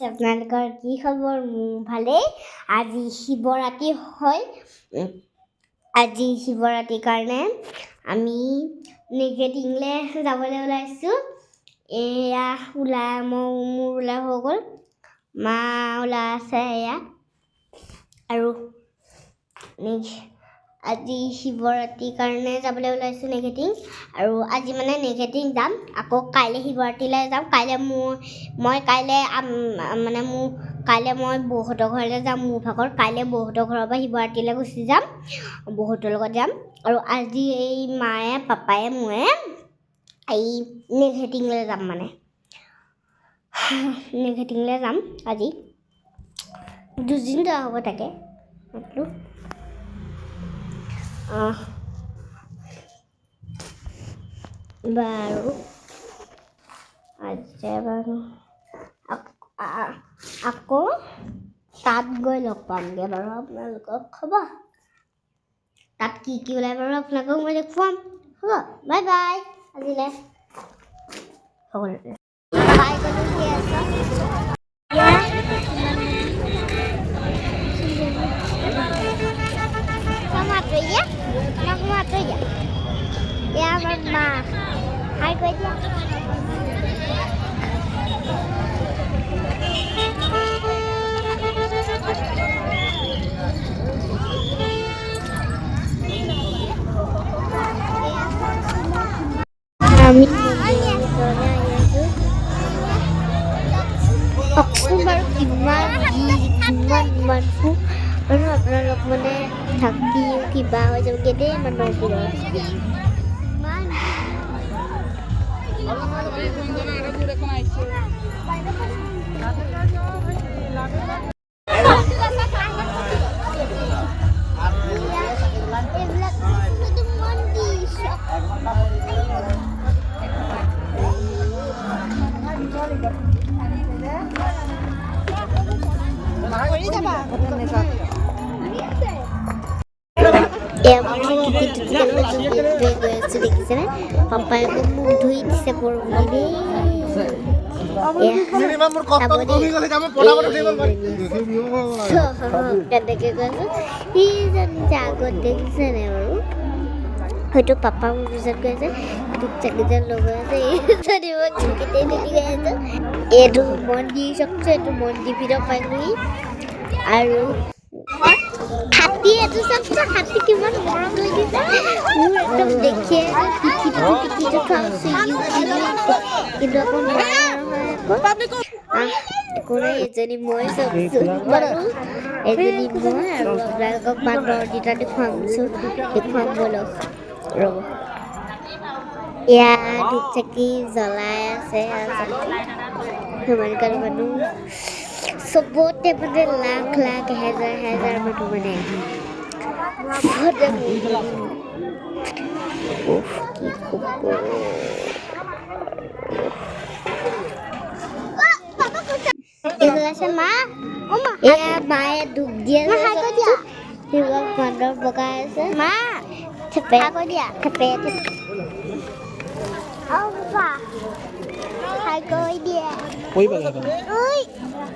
আপোনালোকৰ কি খবৰ? মোৰ ভালেই। আজি শিৱৰাত্ৰি হয় আজি শিৱৰাত্ৰিৰ কাৰণে আমি নিগেটিংলৈ যাবলৈ ওলাইছোঁ। এয়া ওলাই মই মোৰ ওলাই হৈ গ'ল। মা ওলাই আছে এয়া। আৰু আজি শিৱৰাত্ৰিৰ কাৰণে যাবলৈ ওলাইছোঁ নিগেটিং আৰু আজি মানে নিগেটিং যাম। আকৌ কাইলৈ শিৱৰাত্ৰিলৈ যাম। কাইলৈ মোৰ মই কাইলৈ মানে মোৰ কাইলৈ মই বৌহঁতৰ ঘৰলৈ যাম মোৰ ভাগৰ। কাইলৈ বৌহঁতৰ ঘৰৰ পৰা শিৱৰাত্ৰিলৈ গুচি যাম বৌহঁতৰ লগত যাম। আৰু আজি এই মায়ে পাপায়ে ময়ে এই নিগেটিংলৈ যাম মানে। নিগেটিংলৈ যাম আজি। দুদিন যোৱা হ'ব তাকে। বাৰু আজি বাৰু আক- তাত গৈ লগ পামগৈ বাৰু আপোনালোকক হ'ব তাত কি কি ওলাই বাৰু আপোনালোকক মই দেখুৱাম হ'ব বাই বাই আজিলৈ সকলোকে kami Aku beriman di iman imanku Menurut menurut mana Tapi kibah macam gede menurut Ya, mungkin kita to আছো দেখিছেনে পাপাই আকৌ মোক ধুই দিছে জানি আগত দেখিছে নে বাৰু হয়তো পাপা পিছত গৈ আছে তোক আছে এইজনী মই ক্ৰিকেটেই দেখি গৈ আছো এইটো এইটো মন্দিৰ ভিতৰত পাইছোহি আৰু হাতী এইটো চাওকচোন হাতী কিমান মৰম লাগিছে? মোৰ একদম দেখিয়ে পিঠিটো পিঠিটো খাওঁছো কিন্তু আকৌ নাই এজনী মই চাওকচোন বাৰু এজনী মই আৰু আপোনালোকক বান্দৰ দুটা দেখুৱামচোন দেখুৱাম বলক ৰ'ব এয়া ধূপ চাকি জ্বলাই আছে সিমানকাল মানুহ। চবতে মানে লাখ লাখ এহেজাৰ এহেজাৰ মানুহ মানে চবতে উফ, কি ক'ব এগুলো আছে মা এয়া মায়ে ধূপ দিয়ে শিৱক বান্দৰ বগাই আছে মা থেপে দিয়া থেপে খাই কৈ দিয়ে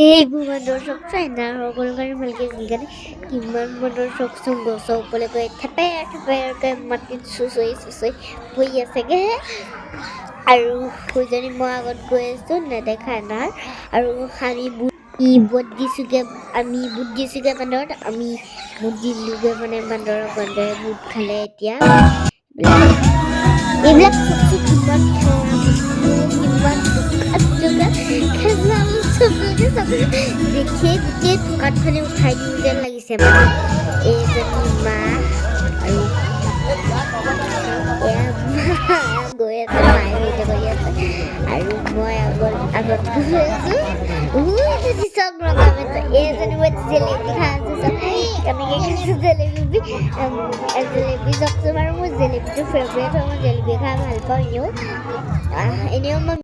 হ্যাঁ এইবোৰ বান্দৰ চব চাইনা সকলো কাৰণে ভালকে যিকাৰণে কিমান বান্দৰ চকচোন গছৰ ওপৰলৈ গৈ থেপেৰ থেপেৰকৈ মাটিত চুঁচৰি চুঁচৰি বহি আছেগে আৰু সৌজনী মই আগত গৈ আছোঁ, নেদেখা নাই। আৰু আমি ই বুট দিছোঁগৈ, আমি বুট দিছোঁগৈ বান্দৰত, আমি বুট দিলোঁগৈ মানে বান্দৰৰ বান্দৰে বুট খালে এতিয়া। এইবিলাক কিমান খেলা কিমান খেলা বস্তু দেখিয়ে গোটেই দোকানখনে উঠাই দিওঁ যেন লাগিছে এইজনী মা আৰু গৈ আছে মায়ে ভিডিঅ' কৰি আছে আৰু মই আগত আগত গৈ আছোঁ। উই জেলেপি খাই আছোঁ, চব। কেনেকৈ জেলেপি? জেলেপি চাওকচোন বাৰু মোৰ জেলেপিটো ফেভৰেট হয় মই জেলেপি খাই ভালো পাওঁ এনেও। এনেও মই